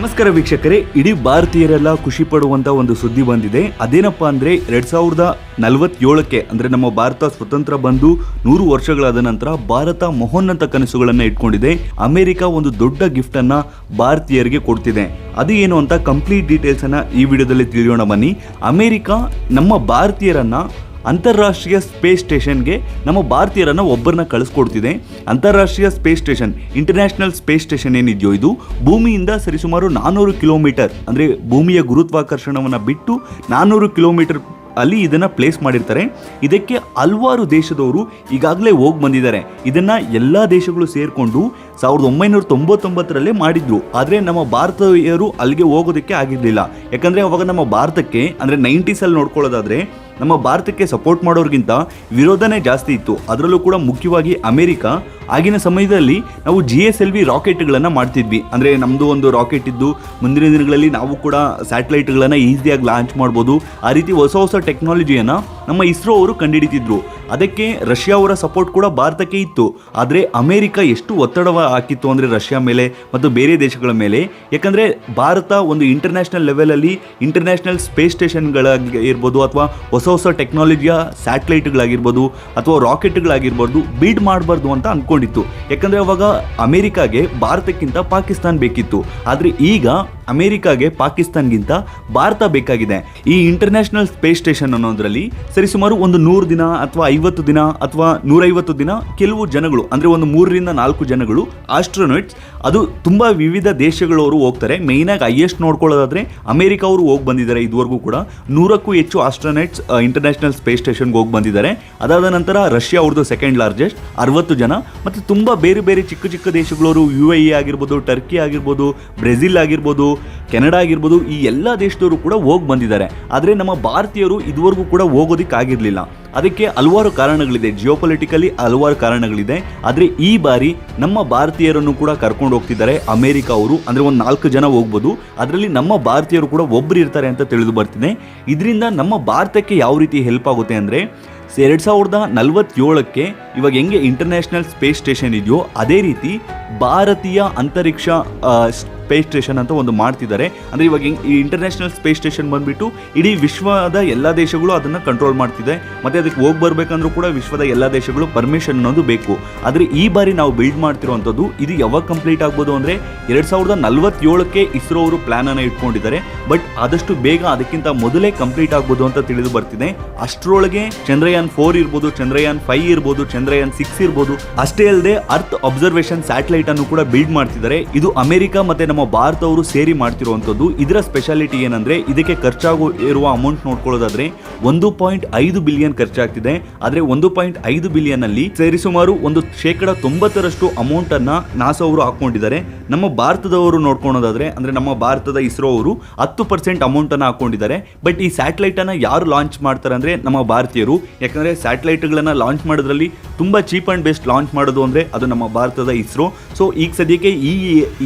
ನಮಸ್ಕಾರ ವೀಕ್ಷಕರೇ, ಇಡೀ ಭಾರತೀಯರೆಲ್ಲ ಖುಷಿ ಪಡುವಂತ ಒಂದು ಸುದ್ದಿ ಬಂದಿದೆ. ಅದೇನಪ್ಪ ಅಂದ್ರೆ, ಎರಡ್ ಸಾವಿರದ ನಲವತ್ತೇಳಕ್ಕೆ ಅಂದ್ರೆ ನಮ್ಮ ಭಾರತ ಸ್ವತಂತ್ರ ಬಂದು ನೂರು ವರ್ಷಗಳಾದ ನಂತರ ಭಾರತ ಮಹೋನ್ನತ ಕನಸುಗಳನ್ನ ಇಟ್ಕೊಂಡಿದೆ. ಅಮೆರಿಕ ಒಂದು ದೊಡ್ಡ ಗಿಫ್ಟ್ ಅನ್ನ ಭಾರತೀಯರಿಗೆ ಕೊಡ್ತಿದೆ. ಅದು ಏನು ಅಂತ ಕಂಪ್ಲೀಟ್ ಡೀಟೇಲ್ಸ್ ಅನ್ನ ಈ ವಿಡಿಯೋದಲ್ಲಿ ತಿಳಿಯೋಣ ಬನ್ನಿ. ಅಮೆರಿಕ ನಮ್ಮ ಭಾರತೀಯರನ್ನ ಅಂತಾರಾಷ್ಟ್ರೀಯ ಸ್ಪೇಸ್ ಸ್ಟೇಷನ್ಗೆ ನಮ್ಮ ಭಾರತೀಯರನ್ನು ಒಬ್ಬರನ್ನ ಕಳಿಸ್ಕೊಡ್ತಿದೆ. ಅಂತಾರಾಷ್ಟ್ರೀಯ space station, international space station ಏನಿದೆಯೋ ಇದು, ಭೂಮಿಯಿಂದ ಸರಿಸುಮಾರು ನಾನ್ನೂರು ಕಿಲೋಮೀಟರ್, ಅಂದರೆ ಭೂಮಿಯ ಗುರುತ್ವಾಕರ್ಷಣವನ್ನು ಬಿಟ್ಟು ನಾನ್ನೂರು ಕಿಲೋಮೀಟರ್ ಅಲ್ಲಿ ಇದನ್ನು ಪ್ಲೇಸ್ ಮಾಡಿರ್ತಾರೆ. ಇದಕ್ಕೆ ಹಲವಾರು ದೇಶದವರು ಈಗಾಗಲೇ ಹೋಗಿ ಬಂದಿದ್ದಾರೆ. ಇದನ್ನು ಎಲ್ಲ ದೇಶಗಳು ಸೇರಿಕೊಂಡು ಸಾವಿರದ ಒಂಬೈನೂರ ತೊಂಬತ್ತೊಂಬತ್ತರಲ್ಲೇ ಮಾಡಿದ್ರು. ಆದರೆ ನಮ್ಮ ಭಾರತೀಯರು ಅಲ್ಲಿಗೆ ಹೋಗೋದಕ್ಕೆ ಆಗಿರಲಿಲ್ಲ. ಯಾಕಂದರೆ ಅವಾಗ ನಮ್ಮ ಭಾರತಕ್ಕೆ, ಅಂದರೆ ನೈಂಟೀಸಲ್ಲಿ ನೋಡ್ಕೊಳ್ಳೋದಾದ್ರೆ ನಮ್ಮ ಭಾರತಕ್ಕೆ ಸಪೋರ್ಟ್ ಮಾಡೋರಿಗಿಂತ ವಿರೋಧನೇ ಜಾಸ್ತಿ ಇತ್ತು. ಅದರಲ್ಲೂ ಕೂಡ ಮುಖ್ಯವಾಗಿ ಅಮೆರಿಕ ಆಗಿನ ಸಮಯದಲ್ಲಿ ನಾವು ಜಿ ಎಸ್ ಎಲ್ ವಿ ರಾಕೆಟ್ಗಳನ್ನು ಮಾಡ್ತಿದ್ವಿ. ಅಂದರೆ ನಮ್ಮದು ಒಂದು ರಾಕೆಟ್ ಇದ್ದು ಮುಂದಿನ ದಿನಗಳಲ್ಲಿ ನಾವು ಕೂಡ ಸ್ಯಾಟಲೈಟ್ಗಳನ್ನು ಈಸಿಯಾಗಿ ಲಾಂಚ್ ಮಾಡ್ಬೋದು. ಆ ರೀತಿ ಹೊಸ ಹೊಸ ಟೆಕ್ನಾಲಜಿಯನ್ನು ನಮ್ಮ ಇಸ್ರೋ ಅವರು ಕಂಡುಹಿಡಿತಿದ್ರು ಅದಕ್ಕೆ ರಷ್ಯಾ ಅವರ ಸಪೋರ್ಟ್ ಕೂಡ ಭಾರತಕ್ಕೆ ಇತ್ತು. ಆದರೆ ಅಮೇರಿಕ ಎಷ್ಟು ಒತ್ತಡ ಹಾಕಿತ್ತು ಅಂದರೆ ರಷ್ಯಾ ಮೇಲೆ ಮತ್ತು ಬೇರೆ ದೇಶಗಳ ಮೇಲೆ. ಯಾಕಂದರೆ ಭಾರತ ಒಂದು ಇಂಟರ್ನ್ಯಾಷನಲ್ ಲೆವೆಲಲ್ಲಿ ಇಂಟರ್ನ್ಯಾಷನಲ್ ಸ್ಪೇಸ್ ಸ್ಟೇಷನ್ಗಳಾಗಿ ಇರ್ಬೋದು ಅಥವಾ ಹೊಸ ಹೊಸ ಟೆಕ್ನಾಲಜಿಯ ಸ್ಯಾಟಲೈಟ್ಗಳಾಗಿರ್ಬೋದು ಅಥವಾ ರಾಕೆಟ್ಗಳಾಗಿರ್ಬೋದು ಬೀಡ್ ಮಾಡಬಾರ್ದು ಅಂತ ಅಂದ್ಕೊಂಡಿತ್ತು ಯಾಕಂದರೆ ಅವಾಗ ಅಮೆರಿಕಾಗೆ ಭಾರತಕ್ಕಿಂತ ಪಾಕಿಸ್ತಾನ್ ಬೇಕಿತ್ತು. ಆದರೆ ಈಗ ಅಮೆರಿಕಾಗೆ ಪಾಕಿಸ್ತಾನ್ಗಿಂತ ಭಾರತ ಬೇಕಾಗಿದೆ. ಈ ಇಂಟರ್ನ್ಯಾಷನಲ್ ಸ್ಪೇಸ್ ಸ್ಟೇಷನ್ ಅನ್ನೋದ್ರಲ್ಲಿ ಸರಿಸುಮಾರು ಒಂದು ನೂರು ದಿನ ಅಥವಾ ಐವತ್ತು ದಿನ ಅಥವಾ ನೂರೈವತ್ತು ದಿನ ಕೆಲವು ಜನಗಳು, ಅಂದ್ರೆ ಒಂದು ಮೂರರಿಂದ ನಾಲ್ಕು ಜನಗಳು ಆಸ್ಟ್ರೋನಟ್ಸ್ ಅದು ತುಂಬಾ ವಿವಿಧ ದೇಶಗಳವರು ಹೋಗ್ತಾರೆ. ಮೇಯ್ನ್ ಆಗಿ ಹೈಯೆಸ್ಟ್ ನೋಡ್ಕೊಳ್ಳೋದಾದ್ರೆ ಅಮೆರಿಕ ಅವರು ಹೋಗಿ ಬಂದಿದ್ದಾರೆ ಇದುವರೆಗೂ ಕೂಡ. ನೂರಕ್ಕೂ ಹೆಚ್ಚು ಆಸ್ಟ್ರೋನಟ್ಸ್ ಇಂಟರ್ನ್ಯಾಷನಲ್ ಸ್ಪೇಸ್ ಸ್ಟೇಷನ್ಗೆ ಹೋಗಿ ಬಂದಿದ್ದಾರೆ. ಅದಾದ ನಂತರ ರಷ್ಯಾ ಅವ್ರದ್ದು ಸೆಕೆಂಡ್ ಲಾರ್ಜೆಸ್ಟ್ ಅರವತ್ತು ಜನ. ಮತ್ತು ತುಂಬಾ ಬೇರೆ ಬೇರೆ ಚಿಕ್ಕ ಚಿಕ್ಕ ದೇಶಗಳವರು ಯು ಎ ಆಗಿರ್ಬೋದು ಟರ್ಕಿ ಆಗಿರ್ಬೋದು ಬ್ರೆಜಿಲ್ ಆಗಿರ್ಬೋದು ಕೆನಡಾ ಆಗಿರ್ಬೋದು, ಈ ಎಲ್ಲ ದೇಶದವರು ಕೂಡ ಹೋಗಿ ಬಂದಿದ್ದಾರೆ. ಆದರೆ ನಮ್ಮ ಭಾರತೀಯರು ಇದುವರೆಗೂ ಕೂಡ ಹೋಗೋದಿಕ್ಕಾಗಿರಲಿಲ್ಲ ಅದಕ್ಕೆ ಹಲವಾರು ಕಾರಣಗಳಿದೆ. ಜಿಯೋಪೊಲಿಟಿಕಲಿ ಹಲವಾರು ಕಾರಣಗಳಿದೆ. ಆದರೆ ಈ ಬಾರಿ ನಮ್ಮ ಭಾರತೀಯರನ್ನು ಕೂಡ ಕರ್ಕೊಂಡು ಹೋಗ್ತಿದ್ದಾರೆ ಅಮೆರಿಕ ಅವರು. ಅಂದರೆ ಒಂದು ನಾಲ್ಕು ಜನ ಹೋಗ್ಬೋದು. ಅದರಲ್ಲಿ ನಮ್ಮ ಭಾರತೀಯರು ಕೂಡ ಒಬ್ಬರು ಇರ್ತಾರೆ ಅಂತ ತಿಳಿದು ಬರ್ತಿದೆ. ಇದರಿಂದ ನಮ್ಮ ಭಾರತಕ್ಕೆ ಯಾವ ರೀತಿ ಹೆಲ್ಪ್ ಆಗುತ್ತೆ ಅಂದರೆ, ಎರಡು ಸಾವಿರದ ನಲವತ್ತೇಳಕ್ಕೆ ಇವಾಗ ಹೆಂಗೆ ಇಂಟರ್ನ್ಯಾಷನಲ್ ಸ್ಪೇಸ್ ಸ್ಟೇಷನ್ ಇದೆಯೋ, ಅದೇ ರೀತಿ ಭಾರತೀಯ ಅಂತರಿಕ್ಷ ಸ್ಪೇಸ್ ಸ್ಟೇಷನ್ ಅಂತ ಒಂದು ಮಾಡ್ತಿದ್ದಾರೆ. ಅಂದರೆ ಇವಾಗ ಈ ಇಂಟರ್ನ್ಯಾಷನಲ್ ಸ್ಪೇಸ್ ಸ್ಟೇಷನ್ ಬಂದ್ಬಿಟ್ಟು ಇಡೀ ವಿಶ್ವದ ಎಲ್ಲ ದೇಶಗಳು ಅದನ್ನು ಕಂಟ್ರೋಲ್ ಮಾಡ್ತಿದೆ. ಮತ್ತು ಅದಕ್ಕೆ ಹೋಗಿ ಬರಬೇಕಂದ್ರೂ ಕೂಡ ವಿಶ್ವದ ಎಲ್ಲ ದೇಶಗಳು ಪರ್ಮಿಷನ್ ಅನ್ನೋದು ಬೇಕು. ಆದರೆ ಈ ಬಾರಿ ನಾವು ಬಿಲ್ಡ್ ಮಾಡ್ತಿರುವಂಥದ್ದು ಇದು ಯಾವಾಗ ಕಂಪ್ಲೀಟ್ ಆಗ್ಬೋದು ಅಂದರೆ ಎರಡು ಸಾವಿರದ ನಲವತ್ತೇಳಕ್ಕೆ ಇಸ್ರೋ ಅವರು ಪ್ಲ್ಯಾನನ್ನು ಇಟ್ಕೊಂಡಿದ್ದಾರೆ. ಬಟ್ ಆದಷ್ಟು ಬೇಗ ಅದಕ್ಕಿಂತ ಮೊದಲೇ ಕಂಪ್ಲೀಟ್ ಆಗ್ಬೋದು ಅಂತ ತಿಳಿದು ಬರ್ತಿದೆ. ಅಷ್ಟರೊಳಗೆ ಚಂದ್ರಯಾನ್ ಫೋರ್ ಇರ್ಬೋದು, ಚಂದ್ರಯಾನ್ ಫೈವ್ ಇರ್ಬೋದು, ಚಂದ್ರಯಾನ್ ಸಿಕ್ಸ್ ಇರ್ಬೋದು. ಅಷ್ಟೇ ಅಲ್ಲದೆ ಅರ್ತ್ ಅಬ್ಸರ್ವೇಷನ್ ಸ್ಯಾಟಲೈಟ್ ಅನ್ನು ಕೂಡ ಬಿಲ್ಡ್ ಮಾಡ್ತಿದ್ದಾರೆ. ಇದು ಅಮೆರಿಕ ಮತ್ತೆ ನಮ್ಮ ಭಾರತವರು ಸೇರಿ ಮಾಡ್ತಿರುವಂಥದ್ದು, ಇದರ ಸ್ಪೆಷಾಲಿಟಿ ಏನಂದ್ರೆ ಇದಕ್ಕೆ ಖರ್ಚಾಗೋ, ಇರುವ ಅಮೌಂಟ್ ನೋಡ್ಕೊಳ್ಳೋದಾದ್ರೆ ಒಂದು ಪಾಯಿಂಟ್ ಐದು ಬಿಲಿಯನ್ ಖರ್ಚಾಗ್ತಿದೆ. ಆದ್ರೆ ಒಂದು ಪಾಯಿಂಟ್ ಐದು ಬಿಲಿಯನ್ ಅಲ್ಲಿ ಸರಿಸುಮಾರು ಒಂದು ಶೇಕಡ ತೊಂಬತ್ತರಷ್ಟು ಅಮೌಂಟ್ ಅನ್ನ ನಾಸಾ ಅವರು ಹಾಕೊಂಡಿದ್ದಾರೆ ನಮ್ಮ ಭಾರತದವರು ನೋಡ್ಕೊಳೋದಾದ್ರೆ ಅಂದ್ರೆ ನಮ್ಮ ಭಾರತದ ಇಸ್ರೋ ಅವರು ಹತ್ತು ಪರ್ಸೆಂಟ್ ಅಮೌಂಟ್ ಅನ್ನ ಹಾಕೊಂಡಿದ್ದಾರೆ ಬಟ್ ಈ ಸ್ಯಾಟಲೈಟ್ ಅನ್ನ ಯಾರು ಲಾಂಚ್ ಮಾಡ್ತಾರೆ ಅಂದ್ರೆ ನಮ್ಮ ಭಾರತೀಯರು. ಯಾಕಂದ್ರೆ ಸ್ಯಾಟಲೈಟ್ಗಳನ್ನ ಲಾಂಚ್ ಮಾಡೋದ್ರಲ್ಲಿ ತುಂಬಾ ಚೀಪ್ ಅಂಡ್ ಬೆಸ್ಟ್ ಲಾಂಚ್ ಮಾಡೋದು ಅಂದ್ರೆ ಅದು ನಮ್ಮ ಭಾರತದ ಇಸ್ರೋ. ಸೊ ಈಗ ಸದ್ಯಕ್ಕೆ ಈ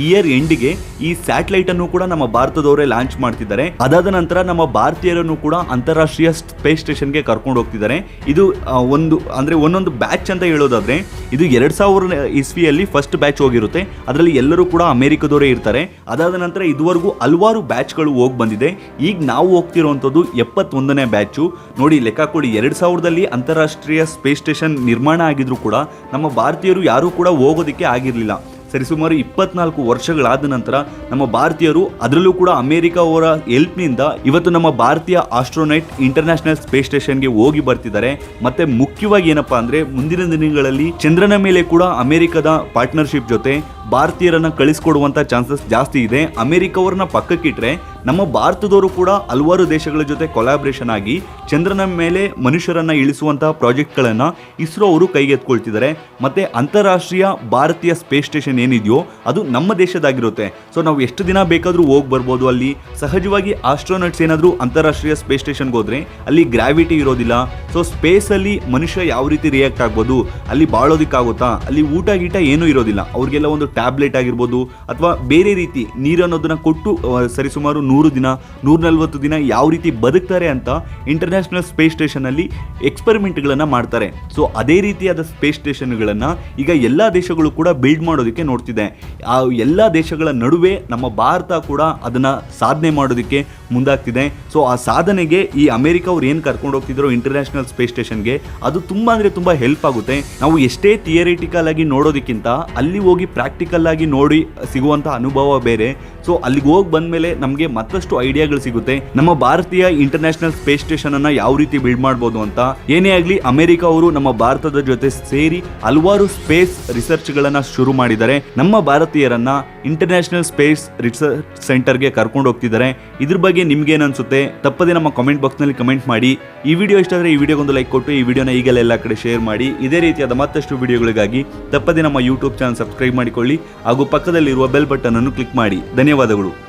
ಇಯರ್ ಎಂಡ್ಗೆ ಈ ಸ್ಯಾಟಲೈಟ್ ಅನ್ನು ಕೂಡ ನಮ್ಮ ಭಾರತದವರೇ ಲಾಂಚ್ ಮಾಡ್ತಿದ್ದಾರೆ. ಅದಾದ ನಂತರ ನಮ್ಮ ಭಾರತೀಯರನ್ನು ಕೂಡ ಅಂತಾರಾಷ್ಟ್ರೀಯ ಸ್ಪೇಸ್ ಸ್ಟೇಷನ್ಗೆ ಕರ್ಕೊಂಡು ಹೋಗ್ತಿದ್ದಾರೆ. ಇದು ಒಂದು, ಅಂದ್ರೆ ಒಂದೊಂದು ಬ್ಯಾಚ್ ಅಂತ ಹೇಳೋದಾದ್ರೆ, ಇದು ಎರಡ್ ಸಾವಿರ ಇಸ್ವಿಯಲ್ಲಿ ಫಸ್ಟ್ ಬ್ಯಾಚ್ ಹೋಗಿರುತ್ತೆ. ಅದರಲ್ಲಿ ಎಲ್ಲರೂ ಕೂಡ ಅಮೆರಿಕದವರೇ ಇರ್ತಾರೆ. ಅದಾದ ನಂತರ ಇದುವರೆಗೂ ಹಲವಾರು ಬ್ಯಾಚ್ಗಳು ಹೋಗಿ ಬಂದಿದೆ. ಈಗ ನಾವು ಹೋಗ್ತಿರುವಂಥದ್ದು ಎಪ್ಪತ್ತೊಂದನೇ ಬ್ಯಾಚು ನೋಡಿ, ಲೆಕ್ಕ ಕೊಡಿ. ಎರಡು ಸಾವಿರದಲ್ಲಿ ಅಂತಾರಾಷ್ಟ್ರೀಯ ಸ್ಪೇಸ್ ಸ್ಟೇಷನ್ ನಿರ್ಮಾಣ ಆಗಿದ್ರು ಕೂಡ ನಮ್ಮ ಭಾರತೀಯರು ಯಾರೂ ಕೂಡ ಹೋಗೋದಕ್ಕೆ ಆಗಿರಲಿಲ್ಲ. ಸರಿಸುಮಾರು ಇಪ್ಪತ್ನಾಲ್ಕು ವರ್ಷಗಳಾದ ನಂತರ ನಮ್ಮ ಭಾರತೀಯರು ಅದರಲ್ಲೂ ಕೂಡ ಅಮೆರಿಕ ಅವರ ಹೆಲ್ಪ್ನಿಂದ ಇವತ್ತು ನಮ್ಮ ಭಾರತೀಯ ಆಸ್ಟ್ರೋನೈಟ್ ಇಂಟರ್ನ್ಯಾಷನಲ್ ಸ್ಪೇಸ್ ಸ್ಟೇಷನ್ಗೆ ಹೋಗಿ ಬರ್ತಿದ್ದಾರೆ. ಮತ್ತೆ ಮುಖ್ಯವಾಗಿ ಏನಪ್ಪಾ ಅಂದ್ರೆ ಮುಂದಿನ ದಿನಗಳಲ್ಲಿ ಚಂದ್ರನ ಮೇಲೆ ಕೂಡ ಅಮೆರಿಕದ ಪಾರ್ಟ್ನರ್ಶಿಪ್ ಜೊತೆ ಭಾರತೀಯರನ್ನ ಕಳಿಸ್ಕೊಡುವಂತ ಚಾನ್ಸಸ್ ಜಾಸ್ತಿ ಇದೆ. ಅಮೆರಿಕ ಅವ್ರನ್ನ ಪಕ್ಕಕ್ಕಿಟ್ರೆ ನಮ್ಮ ಭಾರತದವರು ಕೂಡ ಹಲವಾರು ದೇಶಗಳ ಜೊತೆ ಕೊಲಾಬ್ರೇಷನ್ ಆಗಿ ಚಂದ್ರನ ಮೇಲೆ ಮನುಷ್ಯರನ್ನ ಇಳಿಸುವಂತಹ ಪ್ರಾಜೆಕ್ಟ್ಗಳನ್ನ ಇಸ್ರೋ ಅವರು ಕೈಗೆತ್ಕೊಳ್ತಿದ್ದಾರೆ ಮತ್ತೆ ಅಂತಾರಾಷ್ಟ್ರೀಯ ಭಾರತೀಯ ಸ್ಪೇಸ್ ಸ್ಟೇಷನ್ ಏನಿದೆಯೋ ಅದು ನಮ್ಮ ದೇಶದಾಗಿರುತ್ತೆ. ಸೊ ನಾವು ಎಷ್ಟು ದಿನ ಬೇಕಾದರೂ ಹೋಗಿ ಬರ್ಬೋದು ಅಲ್ಲಿ. ಸಹಜವಾಗಿ ಆಸ್ಟ್ರೋನಟ್ಸ್ ಏನಾದರೂ ಅಂತಾರಾಷ್ಟ್ರೀಯ ಸ್ಪೇಸ್ ಸ್ಟೇಷನ್ಗೆ ಹೋದ್ರೆ ಅಲ್ಲಿ ಗ್ರಾವಿಟಿ ಇರೋದಿಲ್ಲ. ಸೊ ಸ್ಪೇಸ್ ಅಲ್ಲಿ ಮನುಷ್ಯ ಯಾವ ರೀತಿ ರಿಯಾಕ್ಟ್ ಆಗ್ಬೋದು? ಅಲ್ಲಿ ಬಾಳೋದಿಕ್ಕಾಗುತ್ತಾ? ಅಲ್ಲಿ ಊಟ ಗೀಟ ಏನೂ ಇರೋದಿಲ್ಲ. ಅವ್ರಿಗೆಲ್ಲ ಒಂದು ಟ್ಯಾಬ್ಲೆಟ್ ಆಗಿರ್ಬೋದು ಅಥವಾ ಬೇರೆ ರೀತಿ ನೀರು ಅನ್ನೋದನ್ನ ಕೊಟ್ಟು ಸರಿಸುಮಾರು ನೂರು ದಿನ ನೂರ ನಲ್ವತ್ತು ದಿನ ಯಾವ ರೀತಿ ಬದುಕ್ತಾರೆ ಅಂತ ಇಂಟರ್ನ್ಯಾಷನಲ್ ಸ್ಪೇಸ್ ಸ್ಟೇಷನಲ್ಲಿ ಎಕ್ಸ್ಪೆರಿಮೆಂಟ್ಗಳನ್ನು ಮಾಡ್ತಾರೆ. ಸೊ, ಅದೇ ರೀತಿಯಾದ ಸ್ಪೇಸ್ ಸ್ಟೇಷನ್ಗಳನ್ನು ಈಗ ಎಲ್ಲ ದೇಶಗಳು ಕೂಡ ಬಿಲ್ಡ್ ಮಾಡೋದಕ್ಕೆ ನೋಡ್ತಿದೆ. ಆ, ಎಲ್ಲ ದೇಶಗಳ ನಡುವೆ ನಮ್ಮ ಭಾರತ ಕೂಡ ಅದನ್ನು ಸಾಧನೆ ಮಾಡೋದಕ್ಕೆ ಮುಂದಾಗ್ತಿದೆ. ಸೊ, ಆ ಸಾಧನೆಗೆ ಈ ಅಮೆರಿಕ ಅವ್ರು ಏನು ಕರ್ಕೊಂಡು ಹೋಗ್ತಿದ್ರು ಇಂಟರ್ನ್ಯಾಷನಲ್ ಸ್ಪೇಸ್ ಸ್ಟೇಷನ್ಗೆ, ಅದು ತುಂಬ ಅಂದರೆ ತುಂಬ ಹೆಲ್ಪ್ ಆಗುತ್ತೆ. ನಾವು ಎಷ್ಟೇ ಥಿಯರಿಟಿಕಲ್ ಆಗಿ ನೋಡೋದಕ್ಕಿಂತ ಅಲ್ಲಿ ಹೋಗಿ ಪ್ರಾಕ್ಟಿಕಲ್ ಆಗಿ ನೋಡಿ ಸಿಗುವಂತಹ ಅನುಭವ ಬೇರೆ. ಸೊ ಅಲ್ಲಿಗೆ ಹೋಗಿ ಬಂದಮೇಲೆ ನಮಗೆ ಮತ್ತಷ್ಟು ಐಡಿಯಾಗಳು ಸಿಗುತ್ತೆ. ನಮ್ಮ ಭಾರತೀಯ ಇಂಟರ್ನ್ಯಾಷನಲ್ ಸ್ಪೇಸ್ ಸ್ಟೇಷನ್ ಅನ್ನ ಯಾವ ರೀತಿ ಬಿಲ್ಡ್ ಮಾಡಬಹುದು ಅಂತ. ಏನೇ ಆಗಲಿ, ಅಮೆರಿಕ ಅವರು ನಮ್ಮ ಭಾರತದ ಜೊತೆ ಸೇರಿ ಹಲವಾರು ಸ್ಪೇಸ್ ರಿಸರ್ಚ್ ಗಳನ್ನ ಶುರು ಮಾಡಿದ್ದಾರೆ. ನಮ್ಮ ಭಾರತೀಯರನ್ನ ಇಂಟರ್ನ್ಯಾಷನಲ್ ಸ್ಪೇಸ್ ರಿಸರ್ಚ್ ಸೆಂಟರ್ಗೆ ಕರ್ಕೊಂಡು ಹೋಗ್ತಿದ್ದಾರೆ. ಇದ್ರ ಬಗ್ಗೆ ನಿಮ್ಗೆ ಅನ್ಸುತ್ತೆ? ತಪ್ಪದೆ ನಮ್ಮ ಕಾಮೆಂಟ್ ಬಾಕ್ಸ್ನಲ್ಲಿ ಕಮೆಂಟ್ ಮಾಡಿ. ಈ ವಿಡಿಯೋ ಇಷ್ಟ ಆದರೆ ಈ ವಿಡಿಯೋಗೊಂದು ಲೈಕ್ ಕೊಟ್ಟು, ಈ ವಿಡಿಯೋನ ಈಗಲೇ ಎಲ್ಲಾ ಕಡೆ ಶೇರ್ ಮಾಡಿ. ಇದೇ ರೀತಿಯಾದ ಮತ್ತಷ್ಟು ವಿಡಿಯೋಗಳಿಗಾಗಿ ತಪ್ಪದೆ ನಮ್ಮ ಯೂಟ್ಯೂಬ್ ಚಾನಲ್ ಸಬ್ಸ್ಕ್ರೈಬ್ ಮಾಡಿಕೊಳ್ಳಿ. ಹಾಗೂ ಪಕ್ಕದಲ್ಲಿರುವ ಬೆಲ್ ಬಟನ್ ಅನ್ನು ಕ್ಲಿಕ್ ಮಾಡಿ. ಧನ್ಯವಾದಗಳು.